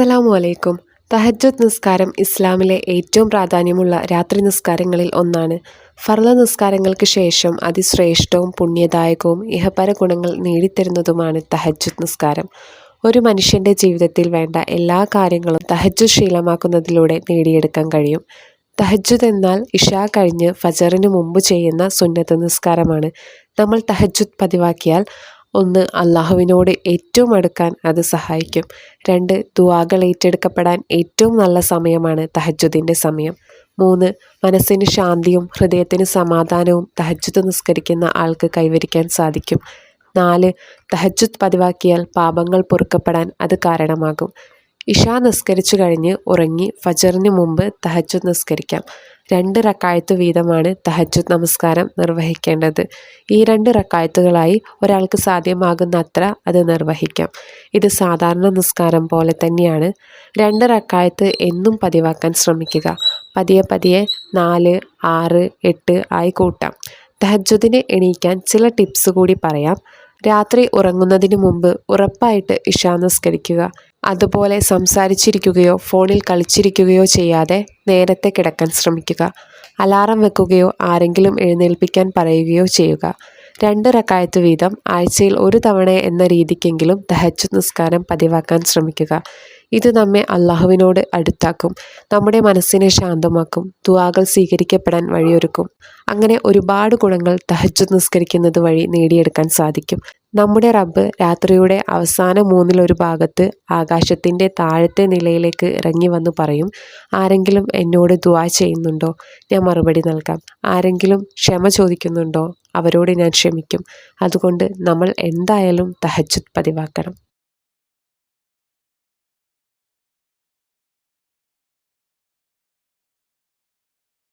അസ്സലാമു അലൈക്കും തഹജ്ജുദ് നിസ്കാരം ഇസ്ലാമിലെ ഏറ്റവും പ്രാധാന്യമുള്ള രാത്രി നിസ്കാരങ്ങളിൽ ഒന്നാണ്. ഫർള നിസ്കാരങ്ങൾക്ക് ശേഷം അതിശ്രേഷ്ഠവും പുണ്യദായകവും ഇഹപര ഗുണങ്ങൾ നേടിത്തരുന്നതുമാണ് തഹജ്ജുദ് നിസ്കാരം. ഒരു മനുഷ്യന്റെ ജീവിതത്തിൽ വേണ്ട എല്ലാ കാര്യങ്ങളും തഹജ്ജുദ് ശീലമാക്കുന്നതിലൂടെ നേടിയെടുക്കാൻ കഴിയും. തഹജ്ജുദ് എന്നാൽ ഇഷാ കഴിഞ്ഞ് ഫജറിന് മുമ്പ് ചെയ്യുന്ന സുന്നത്ത് നിസ്കാരമാണ്. നമ്മൾ തഹജ്ജുദ് പതിവാക്കിയാൽ ഒന്ന് അള്ളാഹുവിനോട് ഏറ്റവും അടുക്കാൻ അത് സഹായിക്കും. രണ്ട് ദുവാകൾ ഏറ്റെടുക്കപ്പെടാൻ ഏറ്റവും നല്ല സമയമാണ് തഹജുദിന്റെ സമയം. മൂന്ന് മനസ്സിന് ശാന്തിയും ഹൃദയത്തിന് സമാധാനവും തഹജുദ് നിസ്കരിക്കുന്ന ആൾക്ക് കൈവരിക്കാൻ സാധിക്കും. നാല് തഹജുദ് പതിവാക്കിയാൽ പാപങ്ങൾ പൊറുക്കപ്പെടാൻ അത് കാരണമാകും. ഇഷാ നിസ്കരിച്ചു കഴിഞ്ഞ് ഉറങ്ങി ഫജറിന് മുമ്പ് തഹജ്ജുദ് നിസ്കരിക്കാം. രണ്ട് റക്കായത്ത് വീതമാണ് തഹജ്ജുദ് നമസ്കാരം നിർവഹിക്കേണ്ടത്. ഈ രണ്ട് റക്കായത്തുകളായി ഒരാൾക്ക് സാധ്യമാകുന്ന അത്ര അത് നിർവഹിക്കാം. ഇത് സാധാരണ നിസ്കാരം പോലെ തന്നെയാണ്. രണ്ട് റക്കായത്ത് എന്നും പതിവാക്കാൻ ശ്രമിക്കുക. പതിയെ പതിയെ നാല് ആറ് എട്ട് ആയി കൂട്ടാം. തഹജ്ജുദിനെ എണീക്കാൻ ചില ടിപ്സ് കൂടി പറയാം. രാത്രി ഉറങ്ങുന്നതിന് മുമ്പ് ഉറപ്പായിട്ട് ഇഷാ നിസ്കരിക്കുക. അതുപോലെ സംസാരിച്ചിരിക്കുകയോ ഫോണിൽ കളിച്ചിരിക്കുകയോ ചെയ്യാതെ നേരത്തെ കിടക്കാൻ ശ്രമിക്കുക. അലാറം വെക്കുകയോ ആരെങ്കിലും എഴുന്നേൽപ്പിക്കാൻ പറയുകയോ ചെയ്യുക. രണ്ട് റക്കായത്ത് വീതം ആഴ്ചയിൽ ഒരു തവണ എന്ന രീതിക്കെങ്കിലും തഹജ്ജുദ് നിസ്കാരം പതിവാക്കാൻ ശ്രമിക്കുക. ഇത് നമ്മെ അള്ളാഹുവിനോട് അടുത്താക്കും. നമ്മുടെ മനസ്സിനെ ശാന്തമാക്കും. ദുവാകൾ സ്വീകരിക്കപ്പെടാൻ വഴിയൊരുക്കും. അങ്ങനെ ഒരുപാട് ഗുണങ്ങൾ തഹജ് നിസ്കരിക്കുന്നത് വഴി നേടിയെടുക്കാൻ സാധിക്കും. നമ്മുടെ റബ്ബ് രാത്രിയുടെ അവസാന മൂന്നിലൊരു ഭാഗത്ത് ആകാശത്തിന്റെ താഴത്തെ നിലയിലേക്ക് ഇറങ്ങി വന്ന് പറയും ആരെങ്കിലും എന്നോട് ദുവാ ചെയ്യുന്നുണ്ടോ? ഞാൻ മറുപടി നൽകാം. ആരെങ്കിലും ക്ഷമ ചോദിക്കുന്നുണ്ടോ? അവരോട് ഞാൻ ക്ഷമിക്കും. അതുകൊണ്ട് നമ്മൾ എന്തായാലും തഹജ്ജുദ് പതിവാക്കണം.